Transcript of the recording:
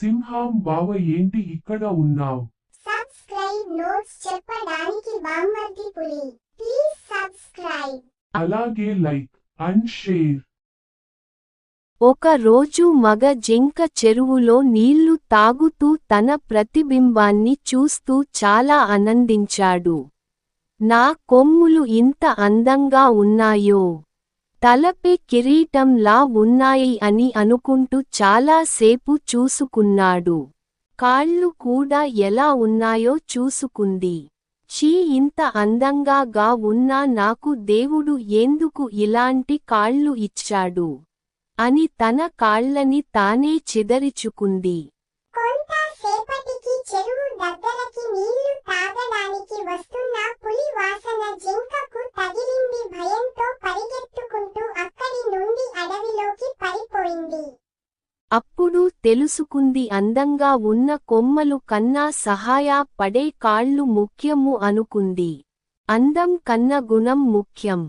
సింహం బావ ఏంటి ఇక్కడ ఉన్నావ్? సబ్స్క్రైబ్ నోట్స్ చెప్పడానికి బామ్మర్ది పులి. ప్లీజ్ సబ్స్క్రైబ్ అలాగే లైక్ అండ్ షేర్. ఒక రోజు మగ జింక చెరువులో నీళ్ళు తాగుతూ తన ప్రతిబింబాన్ని చూస్తూ చాలా ఆనందించాడు. నా కొమ్ములు ఇంత అందంగా ఉన్నాయో? తలపై కిరీటంలా ఉన్నాయి అని అనుకుంటూ చాలాసేపు చూసుకున్నాడు. కాళ్ళు కూడా ఎలా ఉన్నాయో చూసుకుంది. చీ ఇంత అందంగా గా ఉన్నా నాకు దేవుడు ఎందుకు ఇలాంటి కాళ్ళు ఇచ్చాడు? అని తన కాళ్ళని తానే చిదరిచుకుంది. పడిపోయింది. అప్పుడు తెలుసుకుంది అందంగా ఉన్న కొమ్మలు కన్నా సహాయ పడే కాళ్ళు ముఖ్యము అనుకుంది. అందం కన్న గుణం ముఖ్యం.